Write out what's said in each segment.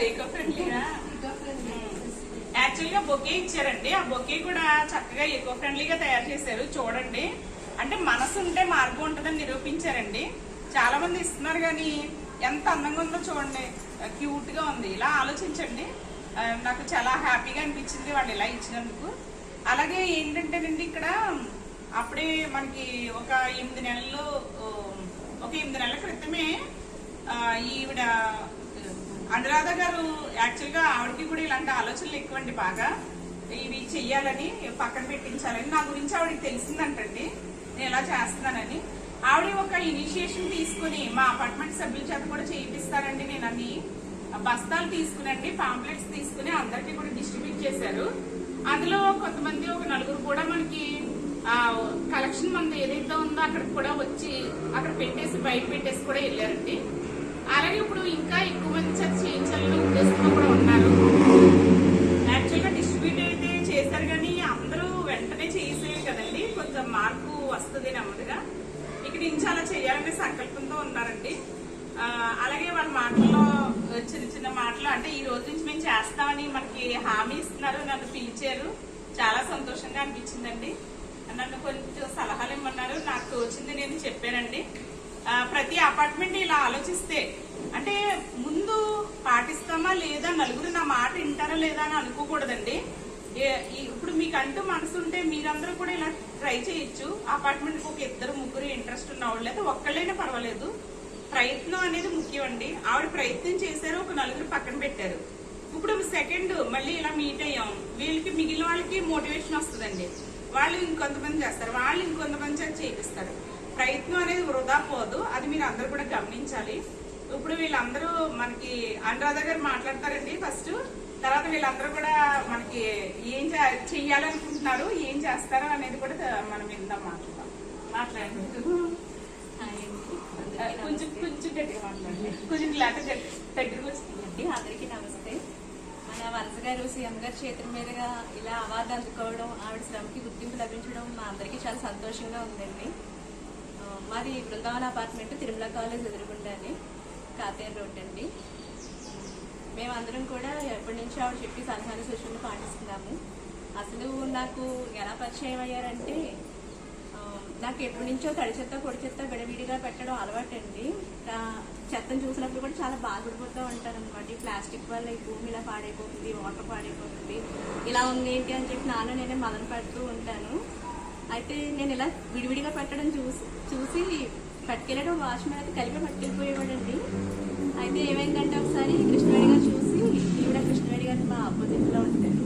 చాలా ఈకో ఫ్రెండ్లీగా యాక్చువల్గా బొకే ఇచ్చారండి. ఆ బొకే కూడా చక్కగా ఈకో ఫ్రెండ్లీగా తయారు చేశారు. చూడండి. అంటే మనసు ఉంటే మార్గం ఉంటుందని నిరూపించారండి. చాలా మంది ఇస్తున్నారు కానీ ఎంత అందంగా ఉందో చూడండి. క్యూట్గా ఉంది. ఇలా ఆలోచించండి. నాకు చాలా హ్యాపీగా అనిపించింది వాళ్ళు ఇలా ఇచ్చినందుకు. అలాగే ఏంటంటేనండి ఇక్కడ అప్పుడే మనకి ఒక ఎనిమిది నెలలు ఒక ఎనిమిది నెలల క్రితమే ఈవిడ అనురాధ గారు యాక్చువల్గా ఆవిడకి కూడా ఇలాంటి ఆలోచనలు ఎక్కువండి బాగా. ఇవి చెయ్యాలని పక్కన పెట్టించాలని నా గురించి ఆవిడకి తెలిసిందంటండి. నేను ఎలా చేస్తున్నానని. ఆవిడ ఒక ఇనిషియేషన్ తీసుకుని మా అపార్ట్మెంట్ సభ్యుల చేత కూడా చేయిస్తానండి నేను అన్ని బస్తాలు తీసుకునండి పాంప్లెట్స్ తీసుకుని అందరికీ కూడా డిస్ట్రిబ్యూట్ చేశారు. అందులో కొంతమంది ఒక నలుగురు కూడా మనకి కలెక్షన్ మనది ఏదైతే ఉందో అక్కడికి కూడా వచ్చి అక్కడ పెట్టేసి బయట పెట్టేసి కూడా వెళ్ళారండి. అలాగే ఇప్పుడు ఇంకా ఎక్కువ సంతోషంగా నన్ను కొంచెం సలహాలు ఇమ్మన్నారు నాకు తోచింది నేను చెప్పానండి. ప్రతి అపార్ట్మెంట్ ఇలా ఆలోచిస్తే అంటే ముందు పాటిస్తామా లేదా నలుగురు నా మాట వింటారా లేదా అని అనుకోకూడదండి. ఇప్పుడు మీకు అంటూ మనసు ఉంటే మీరందరూ కూడా ఇలా ట్రై చేయొచ్చు. అపార్ట్మెంట్ ఒక ఇద్దరు ముగ్గురు ఇంట్రెస్ట్ ఉన్న వాళ్ళు లేదా ఒక్కళ్ళైనా పర్వాలేదు. ప్రయత్నం అనేది ముఖ్యం అండి ఆవిడ ప్రయత్నం చేశారు ఒక నలుగురు పక్కన పెట్టారు. ఇప్పుడు సెకండ్ మళ్ళీ ఇలా మీట్ అయ్యాం. వీళ్ళకి మిగిలిన వాళ్ళకి మోటివేషన్ వస్తుందండి. వాళ్ళు ఇంకొంతమంది చేస్తారు వాళ్ళు ఇంకొంతమంది చేత చేపిస్తారు ప్రయత్నం అనేది వృధా పోదు అది మీరు అందరూ కూడా గమనించాలి. ఇప్పుడు వీళ్ళందరూ మనకి అనురాధ గారు మాట్లాడతారండి ఫస్ట్. తర్వాత వీళ్ళందరూ కూడా మనకి ఏం చే- చెయ్యాలనుకుంటున్నారు ఏం చేస్తారో అనేది కూడా మనం విందాం మాట్లాడదాం. మాట్లాడండి. కొంచెం కొంచెం గట్టిగా మాట్లాడండి. కొంచెం లేకపోతే దగ్గరికి వస్తుంది. అండి అందరికీ నమస్తే మన వలస గారు సీఎం గారి చేతుల మీదుగా ఇలా అవార్డు అందుకోవడం ఆవిడ శ్రమకి గుర్తింపు లభించడం మా అందరికీ చాలా సంతోషంగా ఉందండి. మాది బృందావన అపార్ట్మెంట్ తిరుమల కాలేజ్ ఎదురుగుండాని కాతేరు రోడ్ అండి. మేమందరం కూడా ఎప్పటి నుంచి ఆవిడ చెప్పి సలహాలు సూచనలు పాటిస్తున్నాము. అసలు నాకు ఎలా పరిచయం అయ్యారంటే నాకు ఎప్పటి నుంచో తడి చెత్త పొడి చెత్త విడవిడిగా పెట్టడం అలవాటండి. చెత్తను చూసినప్పుడు కూడా చాలా బాధపడిపోతూ ఉంటాను అనమాట ఈ ప్లాస్టిక్ వల్ల ఈ భూమి ఇలా పాడైపోతుంది వాటర్ పాడైపోతుంది ఇలా ఉంది ఏంటి అని చెప్పి నాన్న నేనే మదన పెడుతూ ఉంటాను. అయితే నేను ఇలా విడివిడిగా పెట్టడం చూసి చూసి పట్టుకెళ్ళడం వాచ్మెన్ అయితే కలిపి పట్టుకెళ్ళిపోయేవాడండి. అయితే ఏమైందంటే ఒకసారి కృష్ణవేడి గారు చూసి ఈవిడ కృష్ణవేడి గారు మా ఆపోజిట్లో ఉంటారు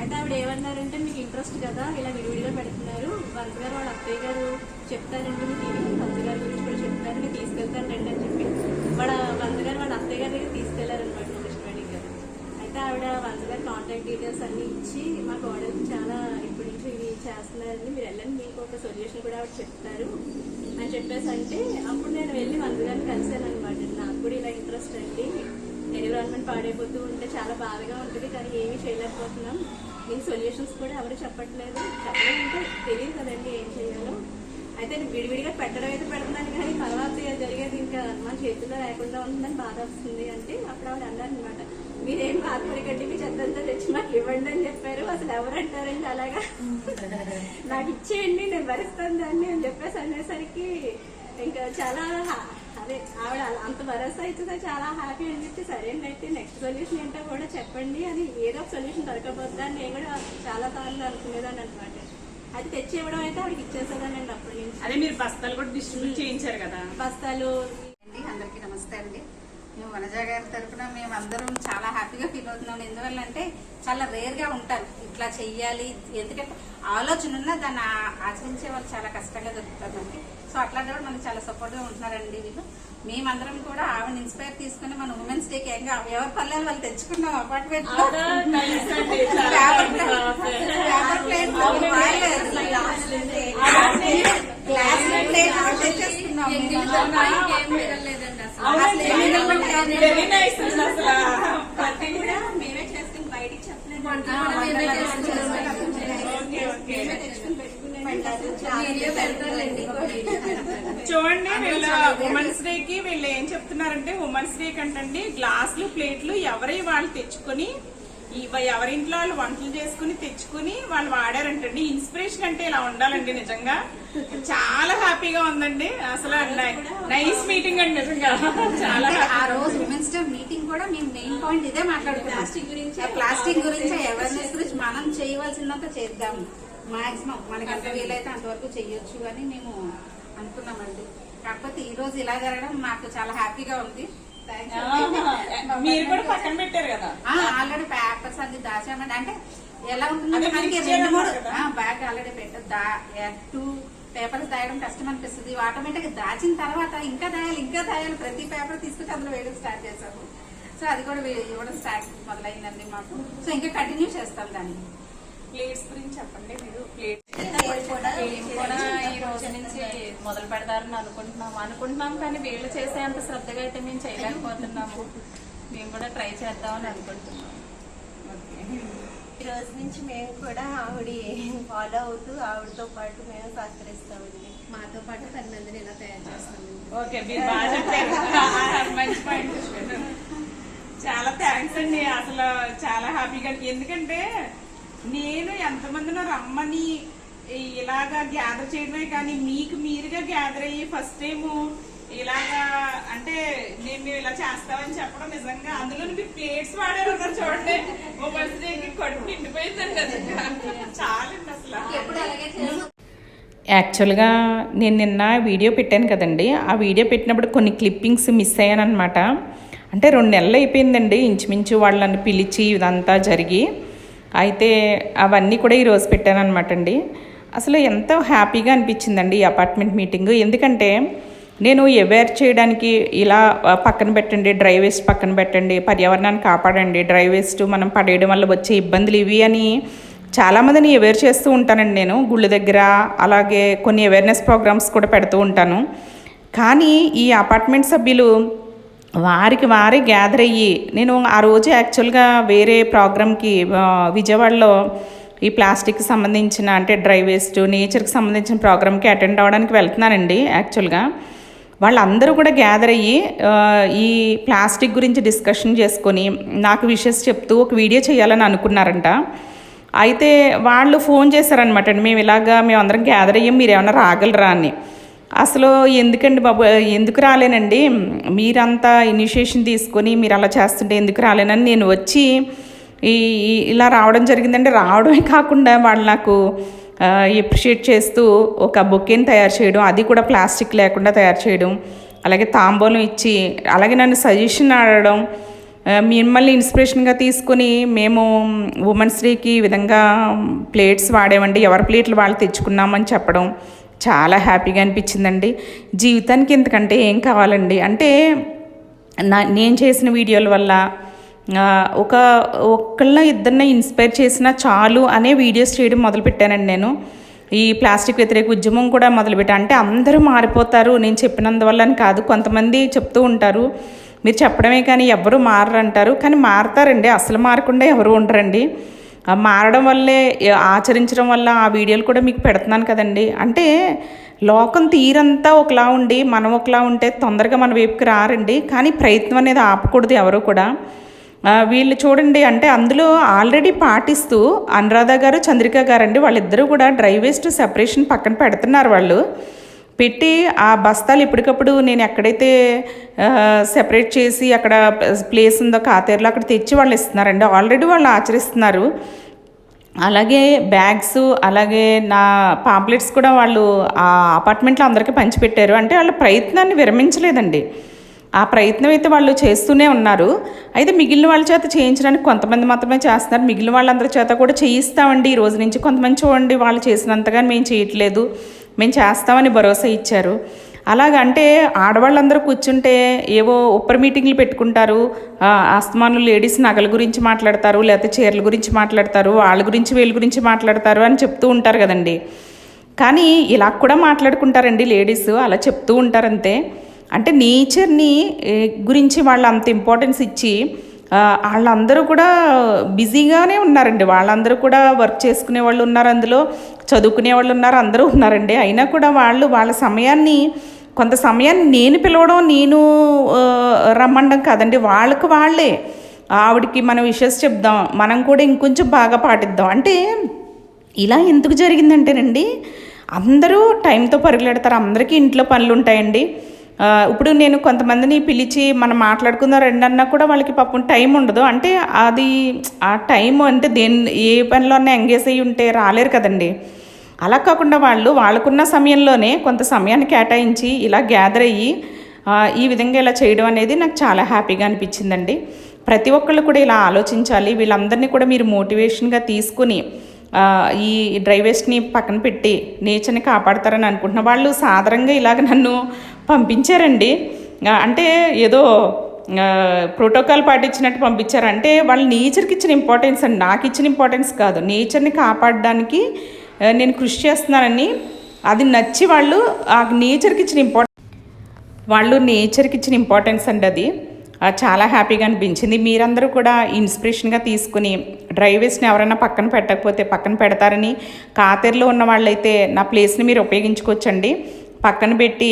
అయితే ఆవిడ ఏమన్నారంటే మీకు ఇంట్రెస్ట్ కదా ఇలా విడివిడిగా పెడుతున్నారు. వంశ గారు వాళ్ళ అత్తయ్య గారు చెప్తారండి మీకు వంశ గారి గురించి గారిని తీసుకెళ్తానండి తీసుకెళ్తాను రండి అని చెప్పి. వాళ్ళ వంశ గారు వాళ్ళ అత్తయ్య గారి దగ్గర తీసుకెళ్ళారనమాట మా కృష్ణవేణి గారు. అయితే ఆవిడ వంశ గారి కాంటాక్ట్ డీటెయిల్స్ అన్ని ఇచ్చి మా కోడలికి చాలా ఇప్పటి నుంచి ఇవి చేస్తున్నారని మీరు వెళ్ళండి మీకు ఒక సొల్యూషన్ కూడా ఆవిడ చెప్తారు అని చెప్పేసి అంటే అప్పుడు నేను వెళ్ళి వంశ గారిని కలిశాను అనమాట నాకు కూడా ఇలా ఇంట్రెస్ట్ అండి. ఎన్విరాన్మెంట్ పాడైపోతూ ఉంటే చాలా బాధగా ఉంటుంది కానీ ఏమీ చేయలేకపోతున్నాం. దీనికి సొల్యూషన్స్ కూడా ఎవరు చెప్పట్లేదు. చెప్పడం అంటే తెలియదు కదండి ఏం చేయాలో. అయితే నేను విడివిడిగా పెట్టడం అయితే పెడుతున్నాను కానీ తర్వాత జరిగేది ఇంకా మన చేతిలో లేకుండా ఉంటుందని బాధ వస్తుంది అంటే అప్పుడు ఆవిడ అన్నారు అనమాట మీరేం బాధపడకండి మీ చెత్తంతా తెచ్చి మాకు ఇవ్వండి అని చెప్పారు. అసలు ఎవరు అంటారండి అలాగా? నాకు ఇచ్చేయండి నేను భరిస్తాను దాన్ని అని చెప్పేసి అనేసరికి ఇంకా చాలా అదే ఆవిడ అంత భరోసా ఇచ్చిందో చాలా హ్యాపీ అని చెప్పి సరేండి అయితే నెక్స్ట్ సొల్యూషన్ ఏంటో కూడా చెప్పండి. అని ఏదో ఒక సొల్యూషన్ దొరకబోద్దా అని నేను కూడా చాలా సార్లు అనుకునేదాన్ని అనమాట అది తెచ్చి ఇవ్వడం అయితే ఆవిడకి ఇచ్చేసేదానండి అప్పటి నుంచి. అదే మీరు బస్తాలు కూడా డిస్ట్రిబ్యూట్ చేయించారు కదా? బస్తాలు అండి అందరికీ నమస్తే అండి. మేము వనజ గారి తరఫున మేము అందరం చాలా హ్యాపీగా ఫీల్ అవుతున్నాం. ఎందువల్ల అంటే చాలా రేర్గా ఉంటారు. ఇట్లా చెయ్యాలి. ఎందుకంటే ఆలోచన ఉన్నా దాన్ని ఆచరించే వాళ్ళు చాలా కష్టంగా దొరుకుతుందండి సో అట్లా కూడా మనకు చాలా సపోర్ట్గా ఉంటున్నారండి వీళ్ళు. మేమందరం కూడా ఆవిడ ఇన్స్పైర్ తీసుకుని మన ఉమెన్స్ డేకి ఏంగా ఎవరి పల్లెలు వాళ్ళు తెచ్చుకున్నాం అపార్ట్మెంట్లో. Paper plate paper plate glass plate తెచ్చేసుకున్నాం. మేమే చేసుకుని బయటికి చెప్పలేదు. చూడండి వీళ్ళ ఉమెన్స్ డే కి వీళ్ళు ఏం చెప్తున్నారంటే ఉమెన్స్ డే కంటండి గ్లాసులు ప్లేట్లు ఎవరి వాళ్ళు తెచ్చుకొని ఇవ ఎవరింట్లో వాళ్ళు వంటలు చేసుకుని తెచ్చుకుని వాళ్ళు వాడారంటండి. ఇన్స్పిరేషన్ అంటే ఇలా ఉండాలండి నిజంగా. చాలా హ్యాపీగా ఉందండి. అసలు నైస్ మీటింగ్ అండి నిజంగా. చాలా. ఆ రోజు ఉమెన్స్ డే మీటింగ్ కూడా మేము మెయిన్ పాయింట్ ఇదే మాట్లాడుతున్నాం ప్లాస్టిక్ గురించే ప్లాస్టిక్ గురించి అవేర్నెస్ గురించి మనం చేయవలసిందంతా చేద్దాం. మాక్సిమం మనకి ఎంత వీలైతే అంతవరకు చెయ్యొచ్చు అని మేము అనుకున్నామండి. కాకపోతే ఈ రోజు ఇలా జరగడం మాకు చాలా హ్యాపీగా ఉంది. మీరు కూడా పక్కన పెట్టారు కదా? ఆల్రెడీ పేపర్స్ అన్ని దాచామండి. అంటే ఎలా ఉంటుందంటే అదే మనకి రెండు మూడు. బ్యాగ్ ఆల్రెడీ టూ పేపర్స్ దాయడం కష్టం అనిపిస్తుంది. ఆటోమేటిక్ దాచిన తర్వాత ఇంకా దాయాలి ఇంకా దాయాలి. ప్రతి పేపర్ తీసుకొచ్చి అందులో వేయడం స్టార్ట్ చేసాము సో అది కూడా ఇవ్వడం స్టార్ట్ మొదలైందండి మాకు. సో ఇంకా కంటిన్యూ చేస్తాం దాన్ని. ప్లేట్స్ గురించి చెప్పండి మీరు. ప్లేట్స్ కూడా ఈ రోజు నుంచి మొదలు పెడతారని అనుకుంటున్నాము. అనుకుంటున్నాం కానీ వీళ్ళు చేసే అంత శ్రద్ధగా అయితే మేము చేయలేకపోతున్నాము. మేము కూడా ట్రై చేద్దామని అనుకుంటున్నాము. ఈ రోజు నుంచి మేము కూడా ఆవిడ ఫాలో అవుతూ ఆవిడతో పాటు మేము సహకరిస్తామండి. మాతో పాటు పది మందిని ఇలా తయారు చేస్తామండి ఓకే మీరు బాగా చెప్పారు. మంచి పాయింట్ చాలా థ్యాంక్స్ అండి. అసలు చాలా హ్యాపీగా ఎందుకంటే నేను ఎంతమందినో రమ్మని ఇలాగా గ్యాదర్ చేయడమే కానీ మీకు మీరుగా గ్యాదర్ అయ్యి ఫస్ట్ టైం ఇలాగా అంటే నేను మేము ఇలా చేస్తామని చెప్పడం నిజంగా అందులో మీరు ప్లేట్స్ వాడారు చూడండి. ఓ బర్త్డేకి కడుపు నిండిపోయిందండి నిజంగా చాలండి అసలు. ఎప్పుడు అలాగే చేస్తాం యాక్చువల్గా నేను నిన్న వీడియో పెట్టాను కదండి. ఆ వీడియో పెట్టినప్పుడు కొన్ని క్లిప్పింగ్స్ మిస్ అయ్యాను అనమాట అంటే రెండు నెలలు అయిపోయిందండి. ఇంచుమించు వాళ్ళని పిలిచి ఇదంతా జరిగి అయితే అవన్నీ కూడా ఈరోజు పెట్టాను అనమాట అండి. అసలు ఎంతో హ్యాపీగా అనిపించిందండి ఈ అపార్ట్మెంట్ మీటింగ్. ఎందుకంటే నేను అవేర్ చేయడానికి ఇలా పక్కన పెట్టండి డ్రై వేస్ట్ పక్కన పెట్టండి పర్యావరణాన్ని కాపాడండి. డ్రై వేస్ట్ మనం పడేయడం వల్ల వచ్చే ఇబ్బందులు ఇవి అని చాలామందిని అవేర్ చేస్తూ ఉంటానండి నేను. గుళ్ళ దగ్గర అలాగే కొన్ని అవేర్నెస్ ప్రోగ్రామ్స్ కూడా పెడుతూ ఉంటాను. కానీ ఈ అపార్ట్మెంట్ సభ్యులు వారికి వారే గ్యాదర్ అయ్యి నేను ఆ రోజు యాక్చువల్గా వేరే ప్రోగ్రామ్కి విజయవాడలో ఈ ప్లాస్టిక్కి సంబంధించిన అంటే డ్రై వేస్ట్ నేచర్కి సంబంధించిన ప్రోగ్రామ్కి అటెండ్ అవ్వడానికి వెళ్తున్నానండి యాక్చువల్గా వాళ్ళందరూ కూడా గ్యాదర్ అయ్యి ఈ ప్లాస్టిక్ గురించి డిస్కషన్ చేసుకొని నాకు విషెస్ చెప్తూ ఒక వీడియో చేయాలని అనుకున్నారంట. అయితే వాళ్ళు ఫోన్ చేశారనమాట అండి మేము ఇలాగా మేము అందరం గ్యాదర్ అయ్యాం మీరు ఏమైనా రాగలరా? అని. అసలు ఎందుకండి బాబు ఎందుకు రాలేనండి? మీరంతా ఇనిషియేషన్ తీసుకొని మీరు అలా చేస్తుంటే ఎందుకు రాలేనని నేను వచ్చి ఈ- ఇలా రావడం జరిగిందంటే రావడమే కాకుండా వాళ్ళు నాకు ఎప్రిషియేట్ చేస్తూ ఒక బొకేని తయారు చేయడం అది కూడా ప్లాస్టిక్ లేకుండా తయారు చేయడం అలాగే తాంబూలం ఇచ్చి అలాగే నన్ను సజెషన్ అడగడం మిమ్మల్ని ఇన్స్పిరేషన్గా తీసుకుని మేము ఉమెన్స్ డేకి ఈ విధంగా ప్లేట్స్ వాడేమండి. ఎవరి ప్లేట్లు వాళ్ళు తెచ్చుకున్నామని చెప్పడం చాలా హ్యాపీగా అనిపించిందండి. జీవితానికి ఇంతకంటే ఏం కావాలండి? అంటే నా నేను చేసిన వీడియోల వల్ల ఒక ఒక్కళ్ళ ఇద్దరిని ఇన్స్పైర్ చేసిన చాలు అనే వీడియోస్ చేయడం మొదలుపెట్టానండి నేను. ఈ ప్లాస్టిక్ వ్యతిరేక ఉద్యమం కూడా మొదలుపెట్టా అంటే అందరూ మారిపోతారు నేను చెప్పినందువల్ల అని కాదు. కొంతమంది చెప్తూ ఉంటారు మీరు చెప్పడమే కానీ ఎవరు మారరంటారు. కానీ మారతారండి అసలు మారకుండా ఎవరు ఉండరండి. మారడం వల్లే ఆచరించడం వల్ల ఆ వీడియోలు కూడా మీకు పెడుతున్నాను కదండి. అంటే లోకం తీరంతా ఒకలా ఉండి మనం ఒకలా ఉంటే తొందరగా మన వైపుకి రారండి. కానీ ప్రయత్నం అనేది ఆపకూడదు ఎవరు కూడా. వీళ్ళు చూడండి అంటే అందులో ఆల్రెడీ పాటిస్తూ అనురాధ గారు చంద్రిక గారు అండి వాళ్ళిద్దరూ కూడా డ్రై వేస్ట్ సెపరేషన్ పక్కన పెడుతున్నారు వాళ్ళు. పెట్టి ఆ బస్తాలు ఎప్పటికప్పుడు నేను ఎక్కడైతే సెపరేట్ చేసి అక్కడ ప్లేస్ ఉందో కాతేరులో అక్కడ తెచ్చి వాళ్ళు ఇస్తున్నారండి. ఆల్రెడీ వాళ్ళు ఆచరిస్తున్నారు. అలాగే బ్యాగ్స్ అలాగే నా పాంప్లెట్స్ కూడా వాళ్ళు ఆ అపార్ట్మెంట్లో అందరికీ పంచిపెట్టారు. అంటే వాళ్ళ ప్రయత్నాన్ని విరమించలేదండి. ఆ ప్రయత్నం అయితే వాళ్ళు చేస్తూనే ఉన్నారు. అయితే మిగిలిన వాళ్ళ చేత చేయించడానికి కొంతమంది మాత్రమే చేస్తున్నారు. మిగిలిన వాళ్ళందరి చేత కూడా చేయిస్తామండి. ఈ రోజు నుంచి కొంతమంది చూడండి వాళ్ళు చేసినంతగా మేము చేయట్లేదు. మేము చేస్తామని భరోసా ఇచ్చారు. అలాగంటే ఆడవాళ్ళందరూ కూర్చుంటే ఏవో ఉప్పర్ మీటింగ్లు పెట్టుకుంటారు. ఆ, లేడీస్ నగల గురించి మాట్లాడతారు లేకపోతే చీరల గురించి మాట్లాడతారు వాళ్ళ గురించి వీళ్ళ గురించి మాట్లాడతారు అని చెప్తూ ఉంటారు కదండి. కానీ ఇలా కూడా మాట్లాడుకుంటారండి లేడీస్. అలా చెప్తూ ఉంటారంతే. అంటే నేచర్ని గురించి వాళ్ళు అంత ఇంపార్టెన్స్ ఇచ్చి వాళ్ళందరూ కూడా బిజీగానే ఉన్నారండి. వాళ్ళందరూ కూడా వర్క్ చేసుకునే వాళ్ళు ఉన్నారు అందులో చదువుకునే వాళ్ళు ఉన్నారు అందరూ ఉన్నారండి. అయినా కూడా వాళ్ళు వాళ్ళ సమయాన్ని కొంత సమయాన్ని నేను పిలవడం నేను రమ్మండం కాదండి. వాళ్ళకి వాళ్ళే. ఆవిడకి మనం విషెస్ చెప్దాం మనం కూడా ఇంకొంచెం బాగా పాటిద్దాం. అంటే ఇలా ఎందుకు జరిగిందంటేనండి అందరూ టైంతో పరుగులెడతారు. అందరికీ ఇంట్లో పనులు ఉంటాయండి ఇప్పుడు నేను కొంతమందిని పిలిచి మనం మాట్లాడుకుందాం రండి అన్నా కూడా వాళ్ళకి పాపం టైం ఉండదు. అంటే అది ఆ టైం అంటే దేని ఏ పనిలోనే ఎంగేజ్ అయ్యి ఉంటే రాలేరు కదండి. అలా కాకుండా వాళ్ళు వాళ్ళకున్న సమయంలోనే కొంత సమయాన్ని కేటాయించి ఇలా గ్యాదర్ అయ్యి ఈ విధంగా ఇలా చేయడం అనేది నాకు చాలా హ్యాపీగా అనిపించిందండి. ప్రతి ఒక్కళ్ళు కూడా ఇలా ఆలోచించాలి. వీళ్ళందరినీ కూడా మీరు మోటివేషన్గా తీసుకుని ఈ డ్రై వేస్ట్ని పక్కన పెట్టి నేచర్ని కాపాడతారని అనుకుంటున్న వాళ్ళు సాధారణంగా ఇలాగ నన్ను పంపించారండి. అంటే ఏదో ప్రోటోకాల్ పాటించినట్టు పంపించారు. అంటే వాళ్ళు నేచర్కి ఇచ్చిన ఇంపార్టెన్స్ అండి. నాకు ఇచ్చిన ఇంపార్టెన్స్ కాదు. నేచర్ని కాపాడడానికి నేను కృషి చేస్తున్నానని అది నచ్చి వాళ్ళు ఆ నేచర్కి ఇచ్చిన ఇంపార్టెన్స్ వాళ్ళు నేచర్కి ఇచ్చిన ఇంపార్టెన్స్ అండి అది. చాలా హ్యాపీగా అనిపించింది. మీరందరూ కూడా ఇన్స్పిరేషన్గా తీసుకుని డ్రై వేస్ట్ని ఎవరైనా పక్కన పెట్టకపోతే పక్కన పెడతారని కాతేరులో ఉన్న వాళ్ళైతే నా ప్లేస్ని మీరు ఉపయోగించుకోవచ్చండి. పక్కన పెట్టి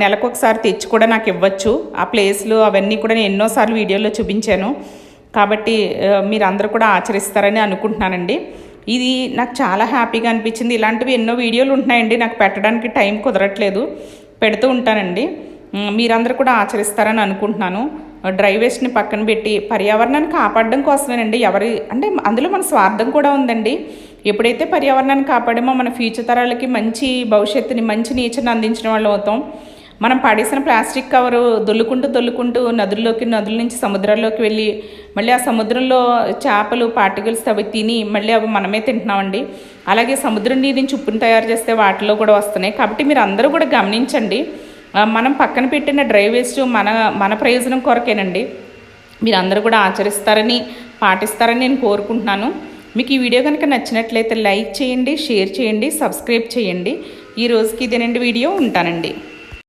నెలకు ఒకసారి తెచ్చి కూడా నాకు ఇవ్వచ్చు. ఆ ప్లేస్లు అవన్నీ కూడా నేను ఎన్నోసార్లు వీడియోలో చూపించాను. కాబట్టి మీరందరూ కూడా ఆచరిస్తారని అనుకుంటున్నానండి. ఇది నాకు చాలా హ్యాపీగా అనిపించింది. ఇలాంటివి ఎన్నో వీడియోలు ఉంటున్నాయండి. నాకు పెట్టడానికి టైం కుదరట్లేదు. పెడుతూ ఉంటానండి. మీరందరూ కూడా ఆచరిస్తారని అనుకుంటున్నాను. డ్రై వేస్ట్ని పక్కన పెట్టి పర్యావరణాన్ని కాపాడడం కోసమేనండి. ఎవరి అంటే అందులో మన స్వార్థం కూడా ఉందండి. ఎప్పుడైతే పర్యావరణాన్ని కాపాడమో మన ఫ్యూచర్ తరాలకి మంచి భవిష్యత్తుని మంచి నేచర్ని అందించిన వాళ్ళు అవుతాం. మనం పడేసిన ప్లాస్టిక్ కవరు దొల్లుకుంటూ దొల్లుకుంటూ నదుల్లోకి నదుల నుంచి సముద్రాల్లోకి వెళ్ళి మళ్ళీ ఆ సముద్రంలో చేపలు పార్టికల్స్ అవి తిని మళ్ళీ అవి మనమే తింటున్నామండి. అలాగే సముద్రం నీరు నుంచి తయారు చేస్తే వాటిలో కూడా వస్తున్నాయి. కాబట్టి మీరు అందరూ కూడా గమనించండి. మనం పక్కన పెట్టిన డ్రై వేస్ట్ మన మన ప్రయోజనం కొరకేనండి. మీరు అందరూ కూడా ఆచరిస్తారని పాటిస్తారని నేను కోరుకుంటున్నాను. మీకు ఈ వీడియో కనుక నచ్చినట్లయితే లైక్ చేయండి షేర్ చేయండి సబ్స్క్రైబ్ చేయండి. ఈ రోజుకి ఇదేనండి వీడియో. ఉంటానండి.